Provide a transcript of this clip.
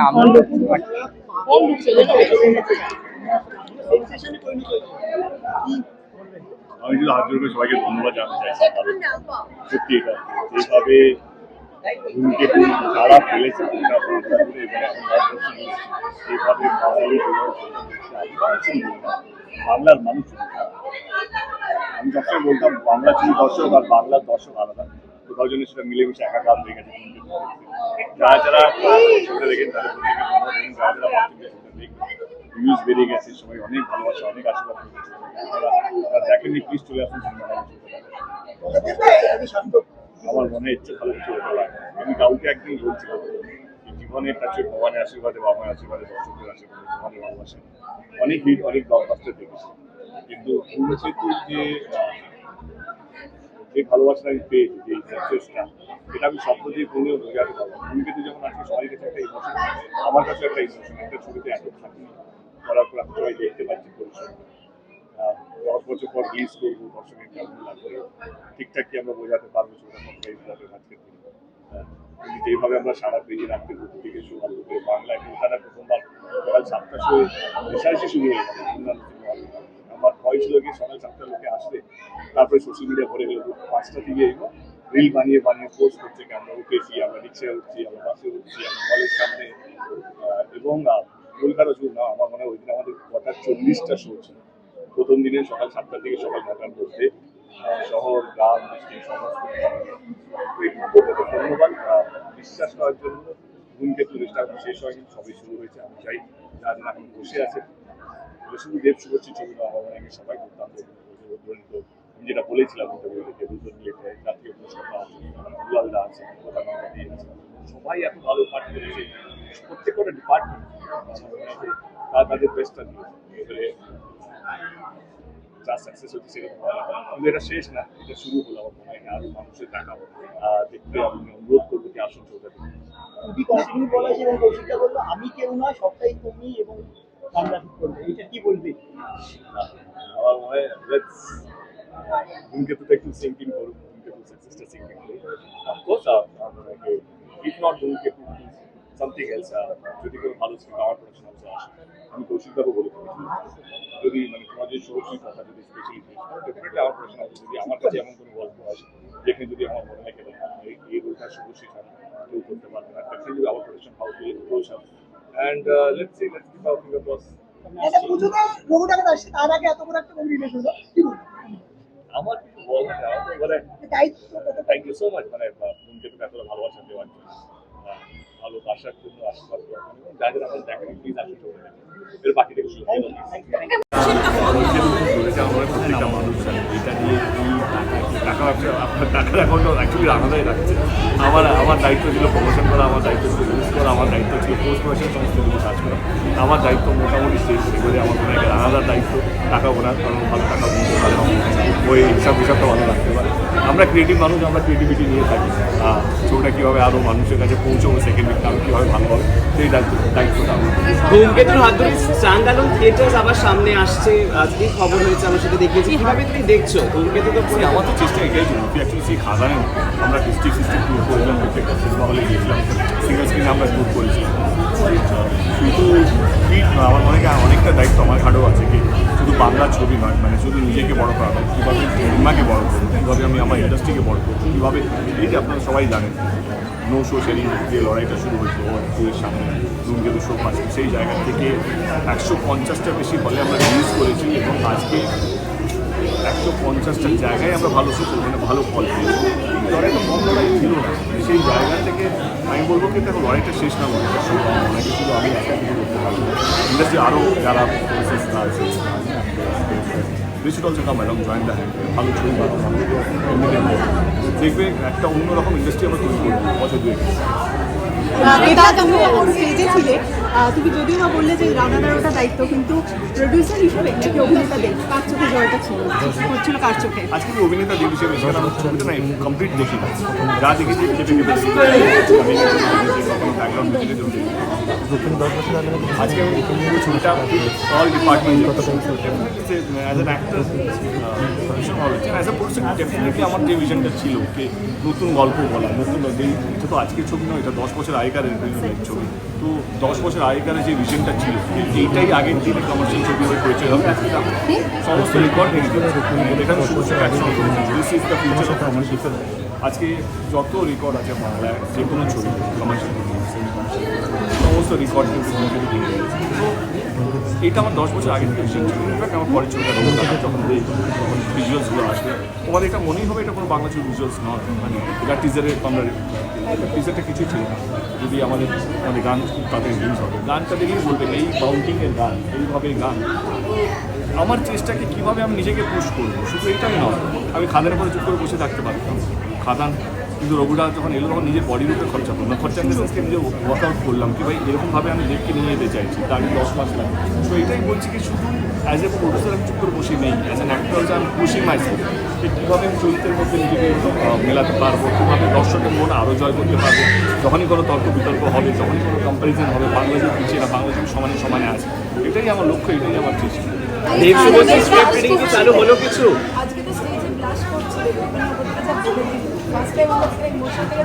আমি আমি শুধু হাত জোর সবাইকে ধন্যবাদ জানাতে চাইছি কারণ সত্যি এটা যেভাবে ধূমকেতু যারা ফেলেছে যেভাবে বাংলার মানুষ আমি সবসময় বলতাম বাংলা ছিল দর্শক আর বাংলার দর্শক আলাদা। কোথাও জন্য সেটা মিলেমিশে একাকার হয়ে গেছে যারা যারা ছবিটা দেখেন তাদের প্রত্যেকে ধন্যবাদ যারা যারা ভাবছেন যে ছবিটা দেখবেন ভিউজ বেড়ে গেছে, সবাই অনেক ভালোবাসা, অনেক আশীর্বাদ করেছে যারা দেখেননি প্লিজ চলে আসুন। আমার মনে ইচ্ছে ভালো কিছু আমি কাউকে একদিন বলছিলাম যে জীবনের কাছে ভগবানের আশীর্বাদে, বাবার আশীর্বাদে দর্শকের আশীর্বাদে, ভগবানের ভালোবাসে অনেক হিট অনেক ব্লকবাস্টার দেখেছি। কিন্তু ধূমকেতুর যে যে ভালোবাসাটা আমি পেয়েছি, যে সাকসেসটা এটা আমি শব্দ দিয়ে বলেও বোঝাতে পারব। না। ধূমকেতু যেমন আজকে সবাই কাছে একটা ইমোশন আমার কাছে একটা ইমোশন একটা ছবিতে এত থাকি করার পর আমি সবাই দেখতে পাচ্ছি পরিশ্রম দশ বছর পর রিলিজ করব, দর্শকের কেমন লাগবে ঠিকঠাক কি আমরা বোঝাতে পারব সেটা ইম্পর্টেন্ট আজকের দিনে। যেভাবে আমরা সারা পেজে রাখতে দুটো থেকে শুরু করে বাংলায় কলকাতা প্রথমবার সকাল সাতটার সময় রেসার্চই শুরু হয়ে গেল। ভয় কি সকাল সাতটার লোকে আসবে তারপরে সোশ্যাল মিডিয়া ভরে গেল পাঁচটা থেকে রিল বানিয়ে বানিয়ে পোস্ট করছে কি আমরা উঠেছি, আমরা রিক্সায় উঠছি, আমরা বাসে উঠছি, আমরা কলের সামনে। এবং কলকাতা শুধু না, আমার মনে হয় ওই দিন আমাদের কটা চল্লিশটা শো ছিল। প্রথম দিনে সকাল সাতটা থেকে সকাল নটার মধ্যে শহর, গ্রাম বৃষ্টি সমস্ত। ধন্যবাদ বিশ্বাস করার জন্য ধূমকেতু রেস্টার শেষ হয়নি, সবই শুরু হয়েছে, আমি চাই যারা বসে আছে শুধু দেব শুভশ্রী ছবি না আমার সবাই করতাম আমি যেটা বলেছিলাম ইন্টারভিউতে যে উদ্বোধনীতে জাতীয় পুরস্কার আছে দিয়ে সবাই এত ভালো পাঠ করেছে প্রত্যেকটা ডিপার্টমেন্ট তারা তাদের বেস্টটা এবারে যা সাকসেস হচ্ছে ভালো কিন্তু এটা শেষ না এটা শুরু হলো আমার মনে হয় আরও মানুষের দেখা আহ, দেখতে আমি অনুরোধ করব যে আসুন। কন্টিনিউ বলা এবং আমি কেউ নয় সবটাই তুমি এবং বাংলা ঠিক করবে এটা কি বলবে? আমার মনে হয় লেটস ধূমকেতুটা একটু সিঙ্কিং করুন ধূমকেতু সাকসেসটা সিঙ্কিং করুন অফকোর্স ইফ নট ধূমকেতু সামথিং এলস যদি কোনো ভালো সিনেমা আমার প্রোডাকশন হাউসে আসে, আমি কৌশিকবাবু বলে দিয়েছি যদি মানে তোমার যে সৌরভী কথা যদি স্পেশালি ডেফিনেটলি আমার প্রোডাকশন হাউসে যদি আমার কাছে এমন কোনো গল্প আসে, যেখানে যদি আমার মনে হয় কেন, এই এই রোলটা শুভশ্রী ছাড়া কেউ করতে পারবে না। ডেফিনেটলি আমার production house Kaushal and uh, let's see, let's keep our cross crossed. আমার কিছু বলার তো মানে থ্যাংক ইউ সো মাচ মানে এতটা ভালোবাসা দেওয়ার জন্য ভালো ভালোবাসার জন্য আশীর্বাদ করার জন্য এবং যা দেখেন প্লিজ এর বাকি থেকে শুরু থ্যাংক ইউ ধরেছে আমার প্রত্যেকটা মানুষ এটা নিয়ে কি টাকা ব্যবসা আপনার টাকার অ্যাকাউন্টও অ্যাকচুয়ালি আলাদাই রাখছে আমার আমার দায়িত্ব ছিল প্রমোশন করা, আমার দায়িত্ব ছিল রিলিজ করা, আমার দায়িত্ব ছিল পোস্ট প্রমোশন সমস্ত কিছু কাজ করা। আমার দায়িত্ব মোটামুটি শেষ এবারে আমার মনে হয় আলাদা দায়িত্ব, টাকা ওনার, কারণ ভালো টাকা দিতে পারে ওই হিসাব হিসাবটা ভালো রাখতে পারে আমরা ক্রিয়েটিভ মানুষ, আমরা ক্রিয়েটিভিটি নিয়ে থাকি। ছবিটা কীভাবে আরও মানুষের কাছে পৌঁছবো সেকেন্ড উইকটা আমি কীভাবে ভালো হবে, সেই দায়িত্ব, দায়িত্বটা আমার। ধূমকেতুর হাত ধরে চাঙ্গালন থিয়েটার্স আবার সামনে আসছে। আজকে খবর হয়েছে, আমরা সেটা দেখেছি কীভাবে তুমি দেখছ? ধূমকেতু তো মানে আমার তো চেষ্টা এটাই ছিল অ্যাকচুয়ালি সেই খাদানে আমরা ডিস্ট্রিক্ট ডিস্ট্রিক্ট ট্যুর করেছিলাম প্রত্যেকটা সিনেমা হলে গিয়েছিলাম সিঙ্গেল স্ক্রিনে আমরা ট্যুর করেছিলাম। কিন্তু আমার মনে হয় অনেকটা দায়িত্ব আমার ঘাড়েও আছে কি শুধু বাংলা ছবি নয় মানে শুধু নিজেকে বড় করা নয় কীভাবে সিনেমাকে বড় করব কীভাবে আমি আমার ইন্ডাস্ট্রিকে বড় করব কীভাবে এই যে আপনারা সবাই জানেন নো শো সেদিন যে লড়াইটা শুরু হয়েছিল টুরের সামনে ধূমকেতু শো পাচ্ছি সেই জায়গা থেকে একশো পঞ্চাশটা বেশি হলে আমরা রিলিজ করেছি এবং আজকে একশো পঞ্চাশটা জায়গায় আমরা ভালো শো মানে ভালো ফল পেয়েছি কম লড়াই ছিল না। সেই জায়গা থেকে আমি বলব কি, দেখো, লড়াইটা শেষ না শুরু অনেকে শুধু আমি একা কিছু করতে পারব। ইন্ডাস্ট্রি আরও যারা আছে the hand. ভালো ছবি ভালো দেখবে একটা অন্যরকম ইন্ডাস্ট্রি আমরা তৈরি করব বছর দুয়েক তুমি স্টেজে ছিলে। তুমি যদিও বা বললে যে রানাদার ওটা দায়িত্ব, কিন্তু প্রডিউসার হিসেবে নাকি অভিনেতা দেখ কার চোখে ছিল? হচ্ছিল কার চোখে? আজকে আমি অভিনেতা দেব হিসেবে আমার ছবিটা না কমপ্লিট দেখি না। যা দেখেছি ব্যাকগ্রাউন্ড আজকে ছবিটা ডিপার্টমেন্ট অ্যাজ ভালো অ্যাজ আমার যে ভিশনটা ছিল যে নতুন গল্প বলা, নতুন তো আজকের ছবি নয়, এটা দশ বছর আগেকার ছবি। তো দশ বছর আগেকার যে ভিশনটা ছিল এইটাই আগের দিনে কমার্শিয়াল ছবি হয়ে পরিচয় হবে সমস্ত রেকর্ড ভেঙে এখানে শুধু this is the future of commercial আজকে যত রেকর্ড আছে বাংলায় যে কোনো ছবি কমার্শিয়াল সমস্ত রেকর্ড এটা আমার দশ বছর আগে থেকে ভিশন ছিল। আমার পরের ছবিটা রোবট যখন তখন ভিজুয়ালসগুলো আসবে তোমাদের এটা মনেই হবে এটা কোনো বাংলা ছবি ভিজুয়ালস নয়। মানে এটা টিজারের আমরা টিজারটা কিছু ছিল। যদি আমাদের মানে গান তাদের ইউজ হবে। গানটা দেখলেই বলবে, এই বাউন্টিংয়ের গান এইভাবে গান। আমার চেষ্টাকে কীভাবে আমি নিজেকে পুশ করব, শুধু এটাই নয়, আমি খাদানের পরে চুপ করে বসে থাকতে পারতাম। খাদান কিন্তু রঘুরা যখন এলো তখন নিজের বডির উপরে খরচা করলাম খরচা সেন্সকে নিজে ওয়ার্কআউট করলাম কি ভাই এরকমভাবে আমি দেবকে নিয়ে যেতে চাইছি তার আগে দশ মাস লাগে। তো এটাই বলছি কি শুধু অ্যাজ এ প্রডিউসার আমি চুপ করে বসে নেই অ্যাজ অ্যান অ্যাক্টর আমি পুশিং মাইসেলফ যে কীভাবে আমি চরিত্রের মধ্যে নিজেকে মেলাতে পারব কীভাবে দর্শকের মন আরও জয় করতে পারব যখনই কোনো তর্ক বিতর্ক হবে যখনই কোনো কম্পারিজন হবে বাংলাদেশ পিছিয়ে না বাংলাদেশ সমানে সমানে আছে। এটাই আমার লক্ষ্য এটাই আমার চেষ্টা। দেব শুভশ্রী স্ক্রিপ্ট রিডিং কি চালু হলো কিছু? আজকে তো স্টেজে ব্লাশ করছিল ফার্স্ট টাইম আমরা ইমোশন থেকে